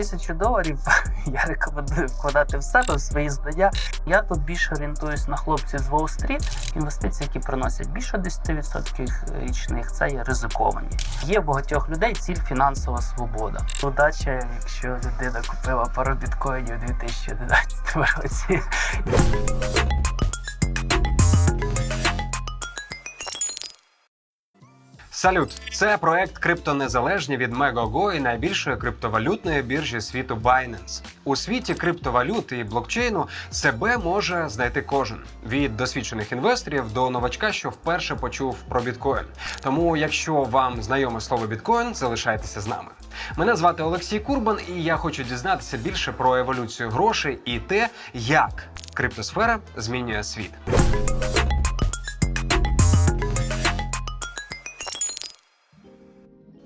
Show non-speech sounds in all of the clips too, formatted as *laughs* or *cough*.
тисячу доларів *laughs* я рекомендую вкладати в себе, в свої знання. Я тут більше орієнтуюсь на хлопців з Уолл-стріт. Інвестиції, які приносять більше 10% річних, це є ризиковані. Є в багатьох людей ціль фінансова свобода. Удача, якщо людина купила пару біткоїнів у 2011 році. Салют, це проект Криптонезалежні від Megogo і найбільшої криптовалютної біржі світу Binance. У світі криптовалют і блокчейну себе може знайти кожен від досвідчених інвесторів до новачка, що вперше почув про біткоін. Тому, якщо вам знайоме слово біткоін, залишайтеся з нами. Мене звати Олексій Курбан, і я хочу дізнатися більше про еволюцію грошей і те, як криптосфера змінює світ.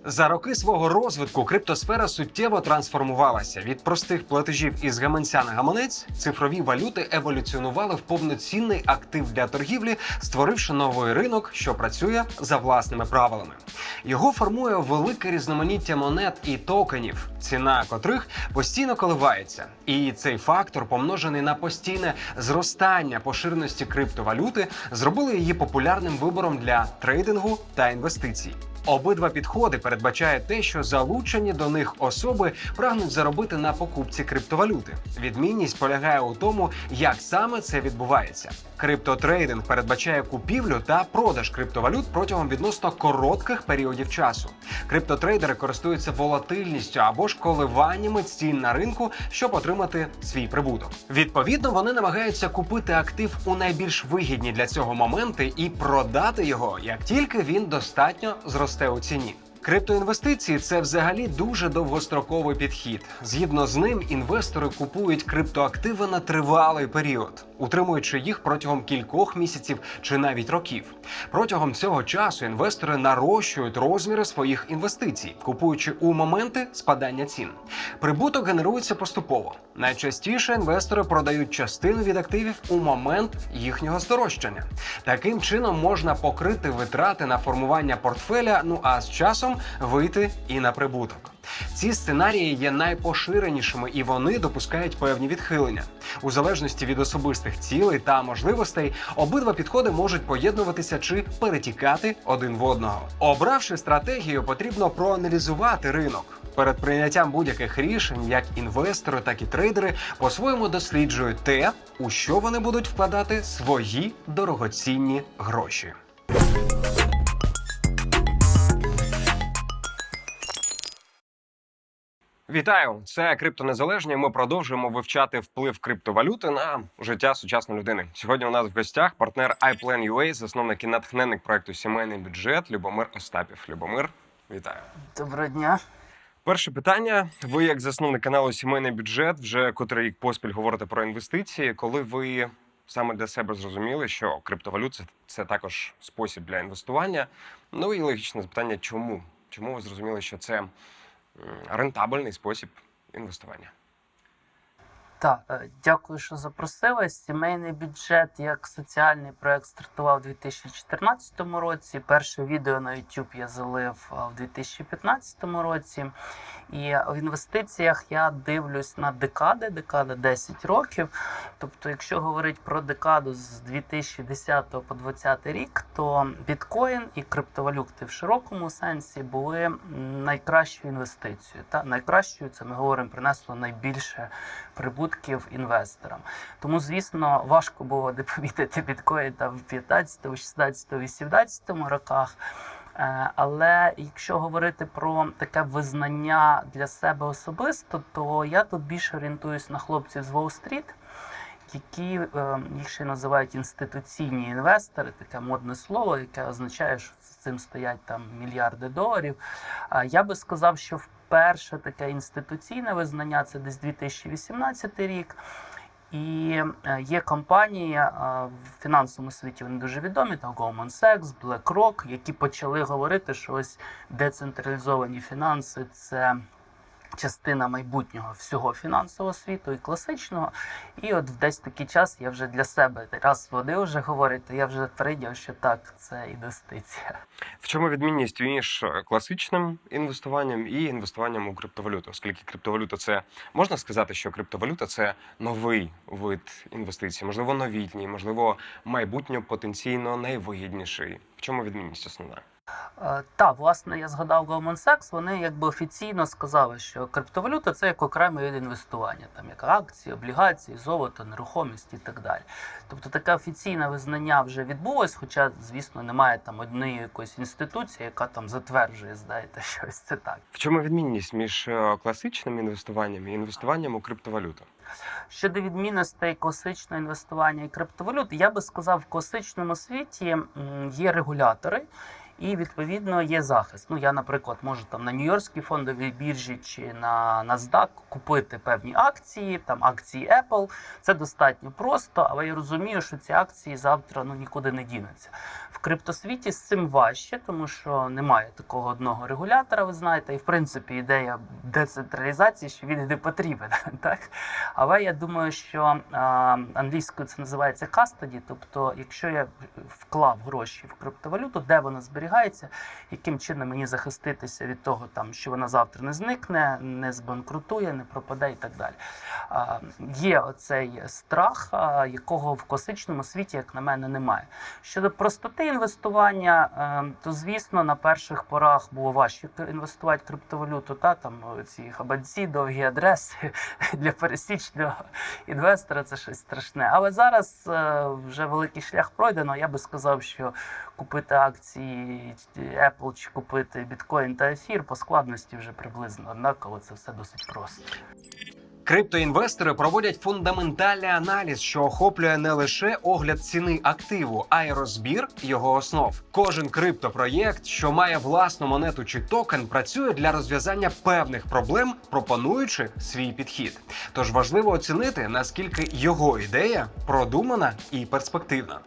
За роки свого розвитку криптосфера суттєво трансформувалася від простих платежів із гаманця на гаманець. Цифрові валюти еволюціонували в повноцінний актив для торгівлі, створивши новий ринок, що працює за власними правилами. Його формує велике різноманіття монет і токенів, ціна котрих постійно коливається. І цей фактор, помножений на постійне зростання поширеності криптовалюти, зробили її популярним вибором для трейдингу та інвестицій. Обидва підходи передбачають те, що залучені до них особи прагнуть заробити на покупці криптовалюти. Відмінність полягає у тому, як саме це відбувається. Криптотрейдинг передбачає купівлю та продаж криптовалют протягом відносно коротких періодів часу. Криптотрейдери користуються волатильністю або ж коливаннями цін на ринку, щоб отримати свій прибуток. Відповідно, вони намагаються купити актив у найбільш вигідні для цього моменти і продати його, як тільки він достатньо зросте у ціні. Криптоінвестиції це взагалі дуже довгостроковий підхід. Згідно з ним, інвестори купують криптоактиви на тривалий період, утримуючи їх протягом кількох місяців чи навіть років. Протягом цього часу інвестори нарощують розміри своїх інвестицій, купуючи у моменти спадання цін. Прибуток генерується поступово. Найчастіше інвестори продають частину від активів у момент їхнього здорожчання. Таким чином можна покрити витрати на формування портфеля. Ну а з часом вийти і на прибуток. Ці сценарії є найпоширенішими і вони допускають певні відхилення. У залежності від особистих цілей та можливостей обидва підходи можуть поєднуватися чи перетікати один в одного. Обравши стратегію, потрібно проаналізувати ринок. Перед прийняттям будь-яких рішень, як інвестори, так і трейдери по-своєму досліджують те, у що вони будуть вкладати свої дорогоцінні гроші. Вітаю! Це криптонезалежні. Ми продовжуємо вивчати вплив криптовалюти на життя сучасної людини. Сьогодні у нас в гостях партнер iPlan.ua, засновник і натхненник проекту Сімейний бюджет Любомир Остапів. Любомир, вітаю! Доброго дня. Перше питання: ви, як засновник каналу Сімейний бюджет, вже котрий рік поспіль говорите про інвестиції. Коли ви саме для себе зрозуміли, що криптовалюта це, також спосіб для інвестування? Ну і логічне запитання, чому? Чому ви зрозуміли, що це рентабельний спосіб інвестування? Так, е, дякую, що запросили. Сімейний бюджет як соціальний проект стартував у 2014 році. Перше відео на YouTube я залив в 2015 році. І в інвестиціях я дивлюсь на декади, декада 10 років. Тобто, якщо говорити про декаду з 2010 по 2020 рік, то біткоін і криптовалюти в широкому сенсі були найкращою інвестицією. Та найкращою це ми говоримо принесло найбільше прибутків інвесторам. Тому, звісно, важко було де помітити біткоін там в 15, 16, 18 роках. Е, Але якщо говорити про таке визнання для себе особисто, то я тут більше орієнтуюсь на хлопців з Уолл-стріт, які їх ще називають інституційні інвестори, таке модне слово, яке означає, що з цим стоять там мільярди доларів. Я би сказав, що вперше таке інституційне визнання це десь 2018 рік. І е, є компанії е, в фінансовому світі, вони дуже відомі, там Goldman Sachs, BlackRock, які почали говорити, що ось децентралізовані фінанси це частина майбутнього всього фінансового світу і класичного. І от в десь такий час я вже для себе раз води вже говорить, то я вже прийняв, що так, це інвестиція. В чому відмінність між класичним інвестуванням і інвестуванням у криптовалюту? Оскільки криптовалюта це можна сказати, що криптовалюта це новий вид інвестицій, можливо, новітній, можливо, майбутньо потенційно найвигідніший. В чому відмінність основна? Е, Та, власне, я згадав Goldman Sachs, вони якби офіційно сказали, що криптовалюта це як окремий вид інвестування, там як акції, облігації, золото, нерухомість і так далі. Тобто таке офіційне визнання вже відбулось, хоча, звісно, немає там однієї якоїсь інституції, яка там затверджує, знаєте, *laughs* щось це так. В чому відмінність між е, класичним інвестуванням і інвестуванням у криптовалюту? Щодо відмінностей класичного інвестування і криптовалют, я би сказав, в класичному світі є регулятори. І відповідно є захист. Ну я, наприклад, можу там на Нью-Йоркській фондовій біржі чи на NASDAQ купити певні акції, там акції Apple. Це достатньо просто, але я розумію, що ці акції завтра ну нікуди не дінуться. В криптосвіті з цим важче, тому що немає такого одного регулятора. Ви знаєте, і в принципі ідея децентралізації, що він не потрібен, *laughs* так але я думаю, що а, англійською це називається custody, тобто, якщо я вклав гроші в криптовалюту, де вона зберігається, яким чином мені захиститися від того, там що вона завтра не зникне, не збанкрутує, не пропаде і так далі. А, є оцей страх, якого в класичному світі, як на мене, немає. Щодо простоти інвестування, е, то звісно на перших порах було важче інвестувати в криптовалюту, та там ці габанці, довгі адреси *laughs* для пересічного інвестора це щось страшне. Але зараз е, вже великий шлях пройдено. Я би сказав, що купити акції Apple чи купити біткоін та ефір по складності вже приблизно однаково. Це все досить просто. Криптоінвестори проводять фундаментальний аналіз, що охоплює не лише огляд ціни активу, а й розбір його основ. Кожен криптопроєкт, що має власну монету чи токен, працює для розв'язання певних проблем, пропонуючи свій підхід. Тож важливо оцінити, наскільки його ідея продумана і перспективна.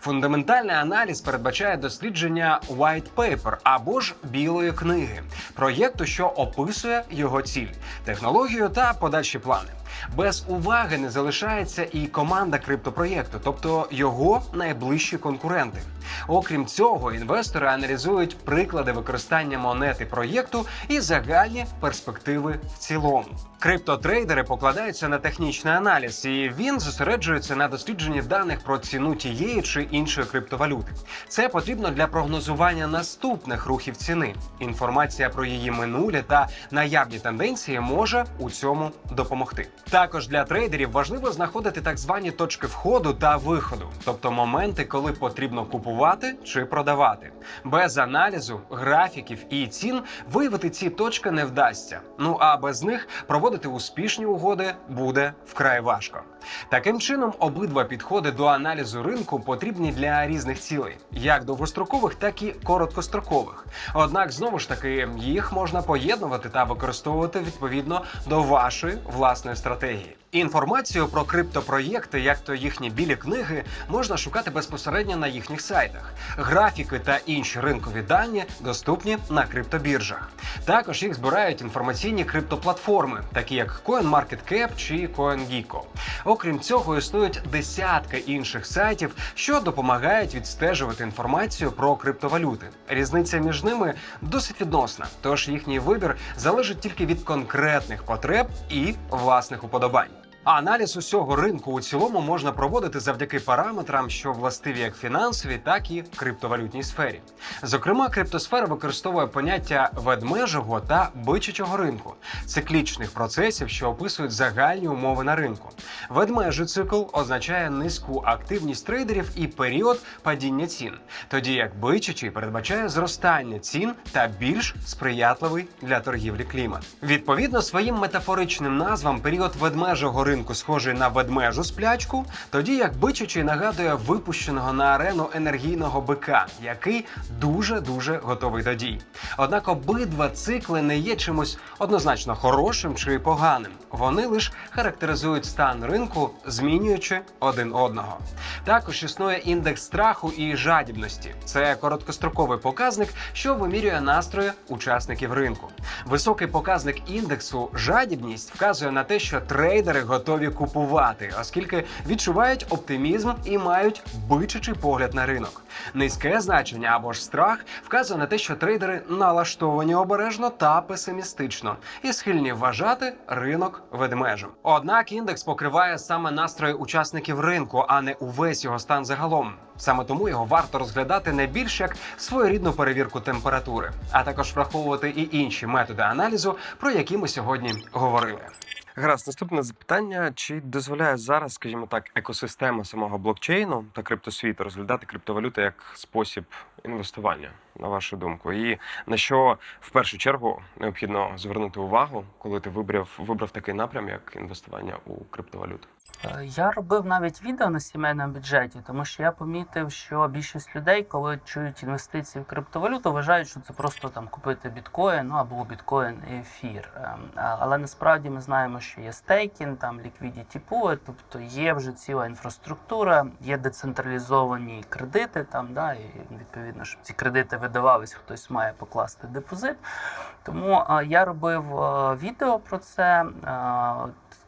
Фундаментальний аналіз передбачає дослідження white paper або ж білої книги, проєкту, що описує його ціль, технологію та подальші плани. Без уваги не залишається і команда криптопроєкту, тобто його найближчі конкуренти. Окрім цього, інвестори аналізують приклади використання монети проєкту і загальні перспективи в цілому. Криптотрейдери покладаються на технічний аналіз, і він зосереджується на дослідженні даних про ціну тієї чи іншої криптовалюти. Це потрібно для прогнозування наступних рухів ціни. Інформація про її минулі та наявні тенденції може у цьому допомогти. Також для трейдерів важливо знаходити так звані точки входу та виходу, тобто моменти, коли потрібно купувати чи продавати. Без аналізу, графіків і цін виявити ці точки не вдасться. Ну а без них проводити успішні угоди буде вкрай важко. Таким чином, обидва підходи до аналізу ринку потрібні для різних цілей, як довгострокових, так і короткострокових. Однак, знову ж таки, їх можна поєднувати та використовувати відповідно до вашої власної стратегії. Інформацію про криптопроєкти, як то їхні білі книги, можна шукати безпосередньо на їхніх сайтах. Графіки та інші ринкові дані доступні на криптобіржах. Також їх збирають інформаційні криптоплатформи, такі як CoinMarketCap чи CoinGecko. Окрім цього, існують десятки інших сайтів, що допомагають відстежувати інформацію про криптовалюти. Різниця між ними досить відносна, тож їхній вибір залежить тільки від конкретних потреб і власних уподобань. А Аналіз усього ринку у цілому можна проводити завдяки параметрам, що властиві як фінансовій, так і криптовалютній сфері. Зокрема, криптосфера використовує поняття ведмежого та бичачого ринку, циклічних процесів, що описують загальні умови на ринку. Ведмежий цикл означає низьку активність трейдерів і період падіння цін, тоді як бичачий передбачає зростання цін та більш сприятливий для торгівлі клімат. Відповідно своїм метафоричним назвам, період ведмежого ринку ринку схожий на ведмежу сплячку, тоді як бичачий нагадує випущеного на арену енергійного бика, який дуже дуже готовий до дій. Однак обидва цикли не є чимось однозначно хорошим чи поганим. Вони лише характеризують стан ринку, змінюючи один одного. Також існує індекс страху і жадібності. Це короткостроковий показник, що вимірює настрої учасників ринку. Високий показник індексу жадібність вказує на те, що трейдери готові купувати, оскільки відчувають оптимізм і мають бичачий погляд на ринок. Низьке значення або ж страх вказує на те, що трейдери налаштовані обережно та песимістично і схильні вважати ринок ведмежем. Однак індекс покриває саме настрої учасників ринку, а не увесь його стан загалом. Саме тому його варто розглядати не більш як своєрідну перевірку температури, а також враховувати і інші методи аналізу, про які ми сьогодні говорили. Гаразд, наступне запитання: чи дозволяє зараз, скажімо так, екосистема самого блокчейну та криптосвіту розглядати криптовалюти як спосіб інвестування, на вашу думку? І на що в першу чергу необхідно звернути увагу, коли ти вибрав вибрав такий напрям, як інвестування у криптовалюту? Е, Я робив навіть відео на сімейному бюджеті, тому що я помітив, що більшість людей, коли чують інвестиції в криптовалюту, вважають, що це просто там купити біткоін, ну або біткоін і ефір. Ем, Але насправді ми знаємо, що є стейкінг, там liquidity pool, тобто є вже ціла інфраструктура, є децентралізовані кредити, там да, і відповідно, щоб ці кредити видавались, хтось має покласти депозит. Тому е, я робив е, відео про це.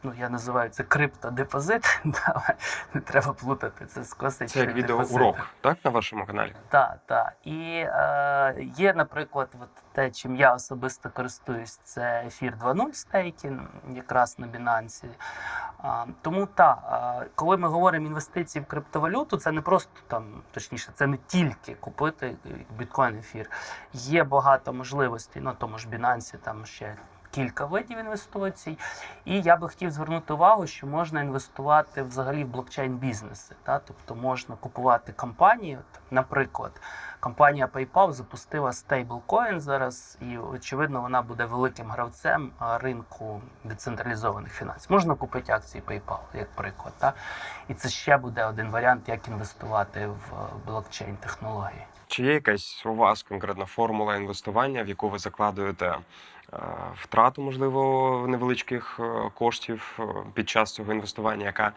Е, Ну, я називаю це криптодепозит, *laughs* але не треба плутати це з Це класичним як відеоурок, так на вашому каналі? Так, так. І е, є, наприклад, от те, чим я особисто користуюсь, це ефір 2.0 стейкінг, якраз на Binance. А, тому так, коли ми говоримо інвестиції в криптовалюту, це не просто там, точніше, це не тільки купити біткоін ефір. Є багато можливостей, на тому ж Binance там ще. Кілька видів інвестицій, і я би хотів звернути увагу, що можна інвестувати взагалі в блокчейн бізнеси. Та? Тобто можна купувати компанії. Наприклад, компанія PayPal запустила стейблкоін зараз, і очевидно, вона буде великим гравцем ринку децентралізованих фінансів. Можна купити акції PayPal, як приклад. Та? І це ще буде один варіант, як інвестувати в блокчейн технології. Чи є якась у вас конкретна формула інвестування, в яку ви закладуєте е, втрату, можливо, невеличких е, коштів е, під час цього інвестування, яка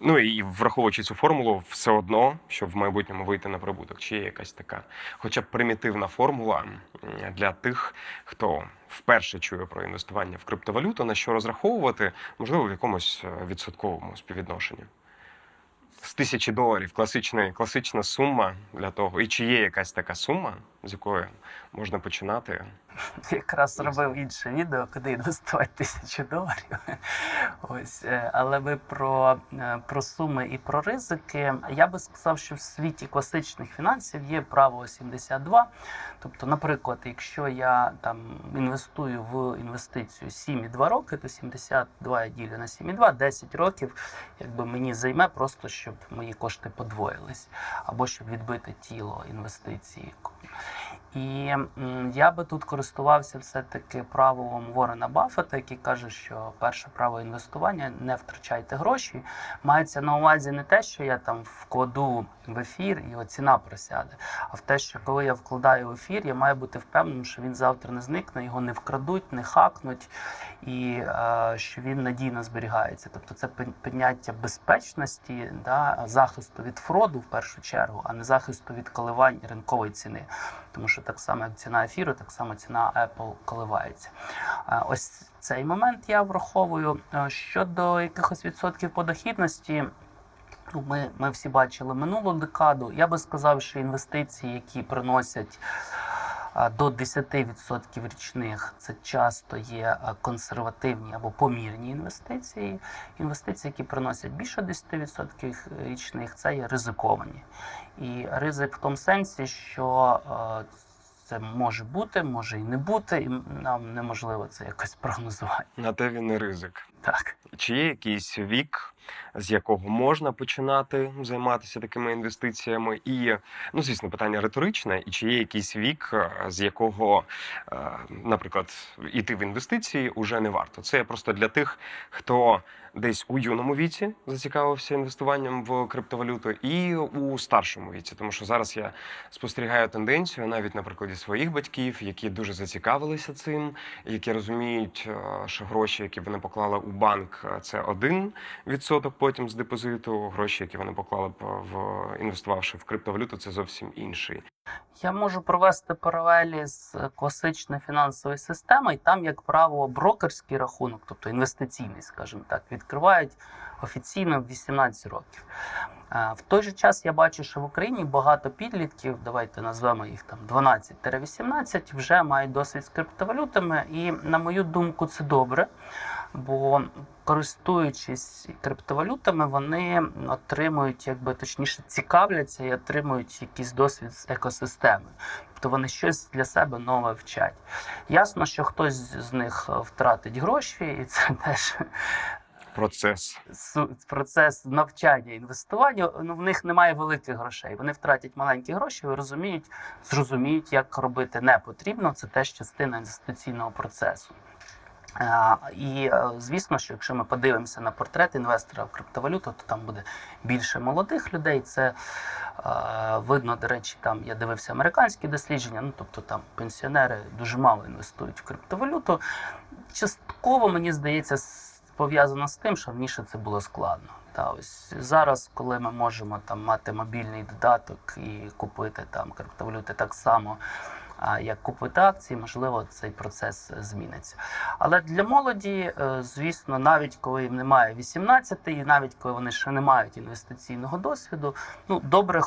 ну і враховуючи цю формулу, все одно, щоб в майбутньому вийти на прибуток? Чи є якась така, хоча б примітивна формула для тих, хто вперше чує про інвестування в криптовалюту, на що розраховувати, можливо, в якомусь е, відсотковому співвідношенні? З тисячі доларів класична, класична сума для того. І чи є якась така сума, з якої можна починати? *laughs* Якраз робив інше відео, куди інвестувати тисячу доларів. *laughs* Ось, е, але ви про, е, про суми і про ризики. Я би сказав, що в світі класичних фінансів є правило 72. Тобто, наприклад, якщо я там інвестую в інвестицію 7,2 роки, то 72 я ділю на 7,2, 10 років якби мені займе просто, щоб мої кошти подвоїлись, або щоб відбити тіло інвестиції. І я би тут користувався все-таки правилом Ворена Баффета, який каже, що перше право інвестування не втрачайте гроші. Мається на увазі не те, що я там вкладу в ефір і ціна просяде, а в те, що коли я вкладаю в ефір, я маю бути впевненим, що він завтра не зникне, його не вкрадуть, не хакнуть, і е, що він надійно зберігається. Тобто це поняття безпечності, да, захисту від фроду в першу чергу, а не захисту від коливань ринкової ціни. Тому що так само, ціна ефіру, так само ціна Apple коливається. Е, Ось цей момент я враховую. Е, Щодо якихось відсотків по дохідності, ми, ми всі бачили минулу декаду. Я би сказав, що інвестиції, які приносять до 10% річних, це часто є консервативні або помірні інвестиції. Інвестиції, які приносять більше 10% річних, це є ризиковані. І ризик в тому сенсі, що це може бути, може і не бути, і нам неможливо це якось прогнозувати. На те він і ризик. Так. Чи є якийсь вік, з якого можна починати займатися такими інвестиціями? І, ну, звісно, питання риторичне, і чи є якийсь вік, е, з якого, е, наприклад, іти в інвестиції уже не варто? Це просто для тих, хто десь у юному віці зацікавився інвестуванням в криптовалюту, і у старшому віці, тому що зараз я спостерігаю тенденцію навіть на прикладі своїх батьків, які дуже зацікавилися цим, які розуміють, е, що гроші, які вони поклали банк, е, це один відсоток потім з депозиту. Гроші, які вони поклали б в інвестувавши в криптовалюту, це зовсім інший. Я можу провести паралелі з класичною фінансовою системою. Там, як правило, брокерський рахунок, тобто інвестиційний, скажімо так, відкривають офіційно в 18 років. Е, В той же час я бачу, що в Україні багато підлітків, давайте назвемо їх там 12-18, вже мають досвід з криптовалютами, і на мою думку, це добре. Бо користуючись криптовалютами, вони отримують, якби точніше, цікавляться і отримують якийсь досвід з екосистеми. Тобто вони щось для себе нове вчать. Ясно, що хтось з них е, втратить гроші, і це *laughs* теж Процес процес навчання інвестування. Ну в них немає великих грошей. Вони втратять маленькі гроші, і розуміють, зрозуміють, як робити не потрібно. Це теж частина інвестиційного процесу. А, І е, звісно, що якщо ми подивимося на портрет інвестора в криптовалюту, то там буде більше молодих людей. Це е, видно, до речі, там я дивився американські дослідження. Ну тобто там пенсіонери дуже мало інвестують в криптовалюту. Частково мені здається, пов'язано з тим, що раніше це було складно. Та ось зараз, коли ми можемо там мати мобільний додаток і купити там криптовалюти так само. А як купити акції, можливо, цей процес зміниться. Але для молоді, е, звісно, навіть коли їм немає 18, і навіть коли вони ще не мають інвестиційного досвіду, ну добре,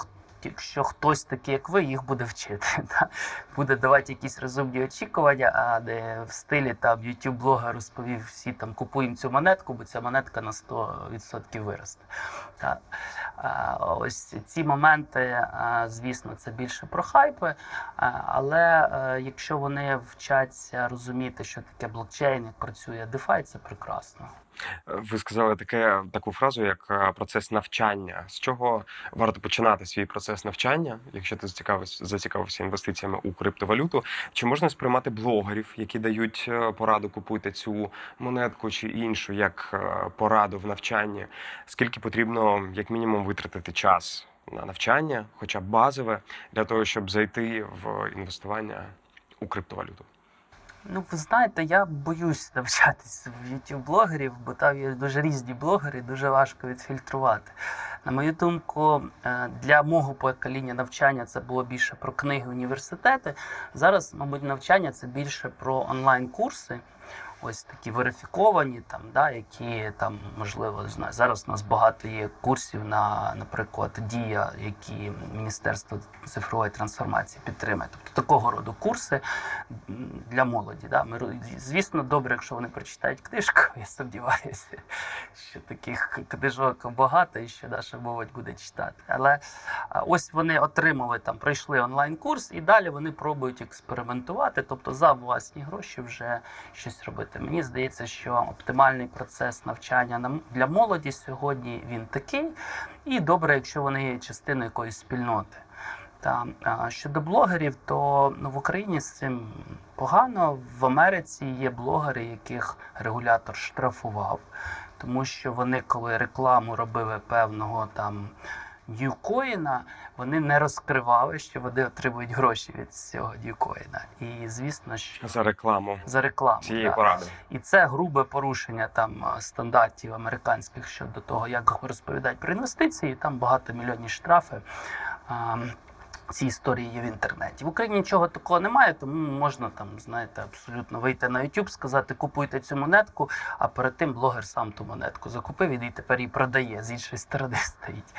якщо хтось такий, як ви, їх буде вчити. *laughs* Та? Буде давати якісь розумні очікування, а не в стилі там youtube блогер розповів всі там купуємо цю монетку, бо ця монетка на 100% виросте. Та? А, Ось ці моменти, звісно, це більше про хайпи. Але е, якщо вони вчаться розуміти, що таке блокчейн, як працює DeFi, це прекрасно. Ви сказали таке таку фразу, як е, процес навчання. З чого варто починати свій процес навчання, якщо ти зацікавився, зацікавився інвестиціями у криптовалюту? Чи можна сприймати блогерів, які дають е, пораду купуйте цю монетку чи іншу, як е, пораду в навчанні? Скільки потрібно, як мінімум, витратити час на навчання, хоча б базове, для того, щоб зайти в інвестування у криптовалюту? Ну, ви знаєте, я боюсь навчатись в youtube блогерів, бо там є дуже різні блогери, дуже важко відфільтрувати. На мою думку, е, для мого покоління навчання це було більше про книги університети. Зараз, мабуть, навчання це більше про онлайн-курси. Ось такі верифіковані, там, да, які там, можливо, знаю, зараз у нас багато є курсів на, наприклад, дія, які Міністерство цифрової трансформації підтримує. Тобто такого роду курси для молоді. Да. Ми, звісно, добре, якщо вони прочитають книжку, *laughs* я сподіваюся, що таких книжок багато і що наша молодь буде читати. Але ось вони отримали там, пройшли онлайн-курс, і далі вони пробують експериментувати, тобто за власні гроші вже щось робити. Мені здається, що оптимальний процес навчання для молоді сьогодні він такий, і добре, якщо вони є частиною якоїсь спільноти. Та щодо блогерів, то ну, в Україні з цим погано. В Америці є блогери, яких регулятор штрафував, тому що вони, коли рекламу робили певного там ньюкоїна, вони не розкривали, що вони отримують гроші від цього дюкоїна. І звісно, що За рекламу за рекламу цієї так. поради. І це грубе порушення там е, стандартів американських щодо того, як розповідають про інвестиції. Там багато мільйонні штрафи. Ці історії є в інтернеті. В Україні нічого такого немає, тому можна там, знаєте, абсолютно вийти на YouTube, сказати, купуйте цю монетку, а перед тим блогер сам ту монетку закупив і тепер її продає з іншої сторони *laughs* стоїть.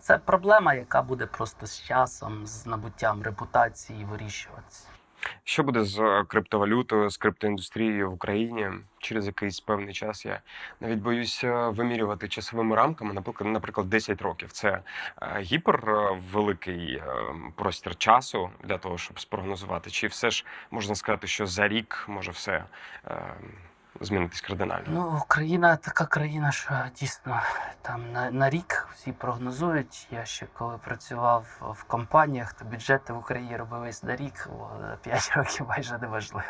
Це проблема, яка буде просто з часом, з набуттям репутації вирішуватися. Що буде з е, криптовалютою, з криптоіндустрією в Україні через якийсь певний час? Я навіть боюся вимірювати часовими рамками, наприклад, наприклад, 10 років. Це гіпервеликий е, великий е, простір часу для того, щоб спрогнозувати. Чи все ж можна сказати, що за рік може все е, змінитись кардинально? Ну, Україна така країна, що дійсно там на, на рік всі прогнозують. Я ще коли працював в компаніях, то бюджети в Україні робились на рік, бо 5 *laughs* років майже неможливо.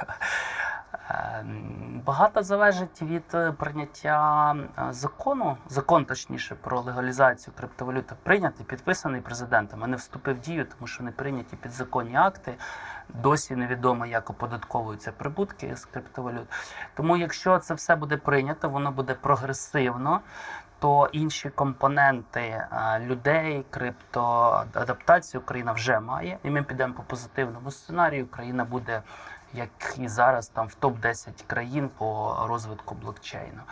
Ем, Багато залежить від е, прийняття е, закону, закон точніше про легалізацію криптовалюти прийнятий, підписаний президентом, а не вступив в дію, тому що не прийняті підзаконні акти. Досі невідомо, як оподатковуються прибутки з криптовалют. Тому, якщо це все буде прийнято, воно буде прогресивно. То інші компоненти е, людей, криптоадаптації Україна вже має, і ми підемо по позитивному сценарію. Україна буде, як і зараз, там в топ 10 країн по розвитку блокчейну.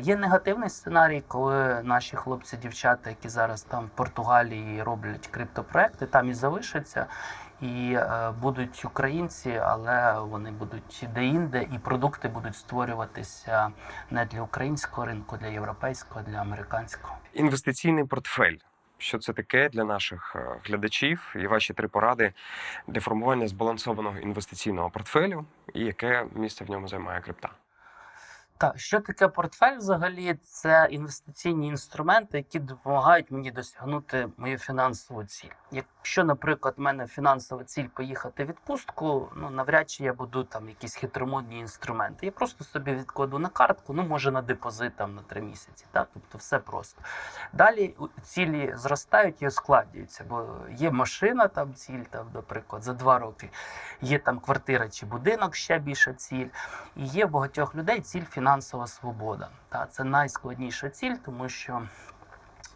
Є негативний сценарій, коли наші хлопці, дівчата, які зараз там в Португалії роблять криптопроекти, там і залишаться. І е, будуть українці, але вони будуть де-інде, і продукти будуть створюватися не для українського ринку, для європейського, для американського. Інвестиційний портфель. Що це таке для наших е, глядачів і ваші три поради для формування збалансованого інвестиційного портфелю, і яке місце в ньому займає крипта? Так, що таке портфель взагалі? Це інвестиційні інструменти, які допомагають мені досягнути мою фінансову ціль. Якщо, наприклад, в мене фінансова ціль поїхати в відпустку, ну навряд чи я буду там якісь хитромодні інструменти. Я просто собі відкладу на картку, ну може на депозит там на три місяці. Так? Тобто все просто. Далі цілі зростають і ускладнюються, бо є машина, там ціль, там, наприклад, за два роки, є там квартира чи будинок, ще більша ціль. І є в багатьох людей ціль фінансова свобода. Та це найскладніша ціль, тому що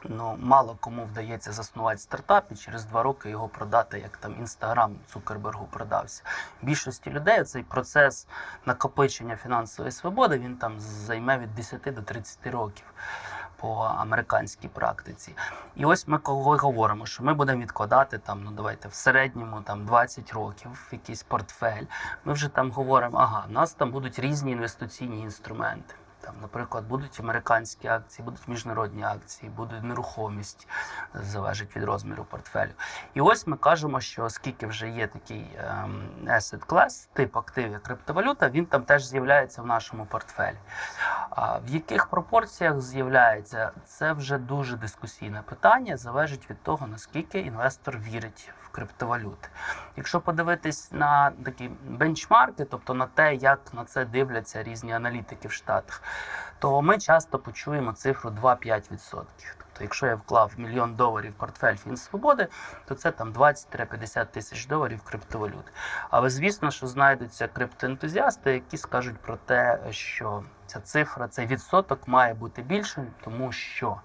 ну мало кому вдається заснувати стартап і через два роки його продати, як там інстаграм Цукербергу продався. Більшості людей цей процес накопичення фінансової свободи він там займе від 10 до 30 років. По американській практиці, і ось ми коли говоримо, що ми будемо відкладати там, ну давайте в середньому там 20 років якийсь портфель. Ми вже там говоримо, ага, у нас там будуть різні інвестиційні інструменти. Там, наприклад, будуть американські акції, будуть міжнародні акції, буде нерухомість, залежить від розміру портфелю. І ось ми кажемо, що оскільки вже є такий ем, asset class, тип активів криптовалюта, він там теж з'являється в нашому портфелі. А в яких пропорціях з'являється, це вже дуже дискусійне питання, залежить від того, наскільки інвестор вірить в криптовалюти. Якщо подивитись на такі бенчмарки, тобто на те, як на це дивляться різні аналітики в Штатах, то ми часто почуємо цифру 2-5%. Тобто, якщо я вклав мільйон доларів в портфель Фінсвободи, то це там 20-50 тисяч доларів криптовалют. Але звісно, що знайдуться криптоентузіасти, які скажуть про те, що ця цифра, цей відсоток має бути більшим, тому що.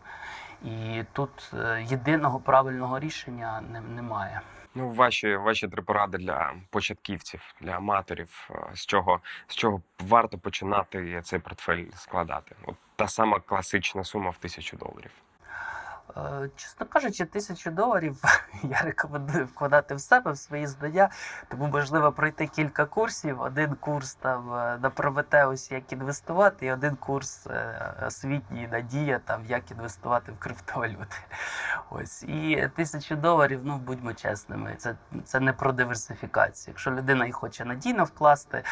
І тут е, єдиного правильного рішення не- немає. Ну, ваші, ваші три поради для початківців, для аматорів, е, з чого, з чого варто починати цей портфель складати? От та сама класична сума в тисячу доларів. Е, Чесно кажучи, тисячу доларів *laughs* я рекомендую вкладати в себе в свої знання, тому можливо пройти кілька курсів. Один курс там е, на Прометеусі, як інвестувати, і один курс е, освітній надія, там як інвестувати в криптовалюти. Ось і тисячу доларів, ну будьмо чесними, це, це не про диверсифікацію. Якщо людина і хоче надійно вкласти,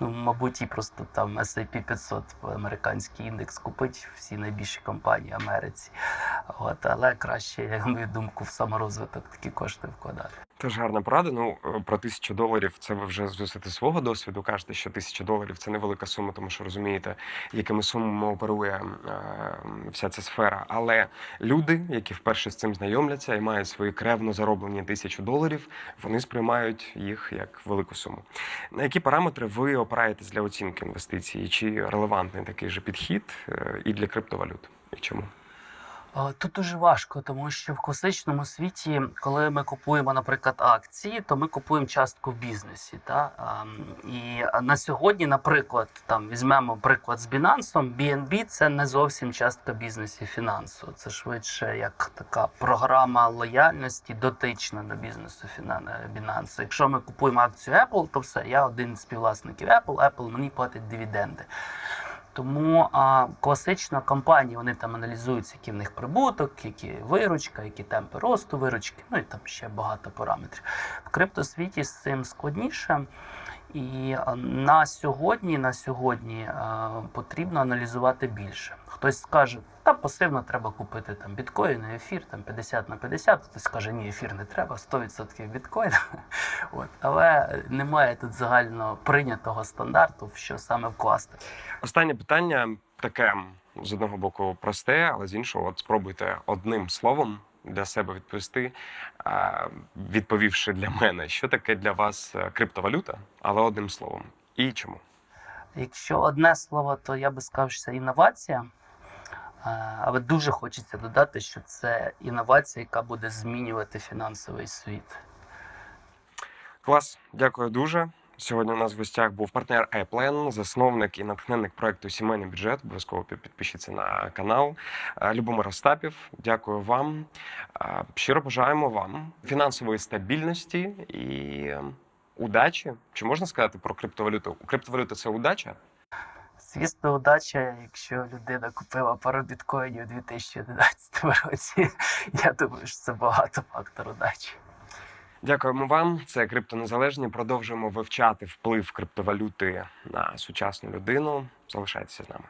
ну мабуть, і просто там S&P 500 американський індекс купить всі найбільші компанії Америці. От, але краще, як мою думку, в саморозвиток такі кошти вкладати. Теж гарна порада. Ну е, про тисячу доларів це ви вже з свого досвіду кажете, що тисяча доларів це невелика сума, тому що розумієте, якими сумами оперує е, вся ця сфера. Але люди, які вперше з цим знайомляться і мають свої кревно зароблені тисячу доларів, вони сприймають їх як велику суму. На які параметри ви опираєтесь для оцінки інвестицій? Чи релевантний такий же підхід е, і для криптовалют? І чому? Тут дуже важко, тому що в класичному світі, коли ми купуємо, наприклад, акції, то ми купуємо частку в бізнесі. Та? І на сьогодні, наприклад, там візьмемо приклад з Binance, BNB – це не зовсім частка бізнесу фінансу. Це швидше як така програма лояльності, дотична до бізнесу Binance. Якщо ми купуємо акцію Apple, то все, я один з співвласників Apple, Apple мені платить дивіденди. Тому а, класично компанії вони там аналізуються, який в них прибуток, які виручка, які темпи росту виручки, ну і там ще багато параметрів. В криптосвіті з цим складніше. І на сьогодні, на сьогодні е, потрібно аналізувати більше. Хтось скаже, та пасивно треба купити там біткоін, і ефір там 50 на 50. Хтось скаже, ні, ефір не треба, 100% біткоін. *laughs* От. Але немає тут загально прийнятого стандарту, що саме вкласти. Останнє питання таке з одного боку просте, але з іншого, от спробуйте одним словом для себе відповісти, відповівши для мене, що таке для вас е, криптовалюта, але одним словом. І чому? Якщо одне слово, то я би сказав, що це інновація. Е, Але дуже хочеться додати, що це інновація, яка буде змінювати фінансовий світ. Клас, дякую дуже. Сьогодні у нас в гостях був партнер iPlan, засновник і натхненник проекту Сімейний бюджет. Обов'язково підпишіться на канал. Е, Любомир Остапів, дякую вам. Е, Щиро бажаємо вам фінансової стабільності і е, удачі. Чи можна сказати про криптовалюту? Криптовалюта це удача? Звісно, удача, якщо людина купила пару біткоїнів у 2011 році. *laughs* Я думаю, що це багато фактор удачі. Дякуємо вам. Це криптонезалежні. Продовжуємо вивчати вплив криптовалюти на сучасну людину. Залишайтеся з нами.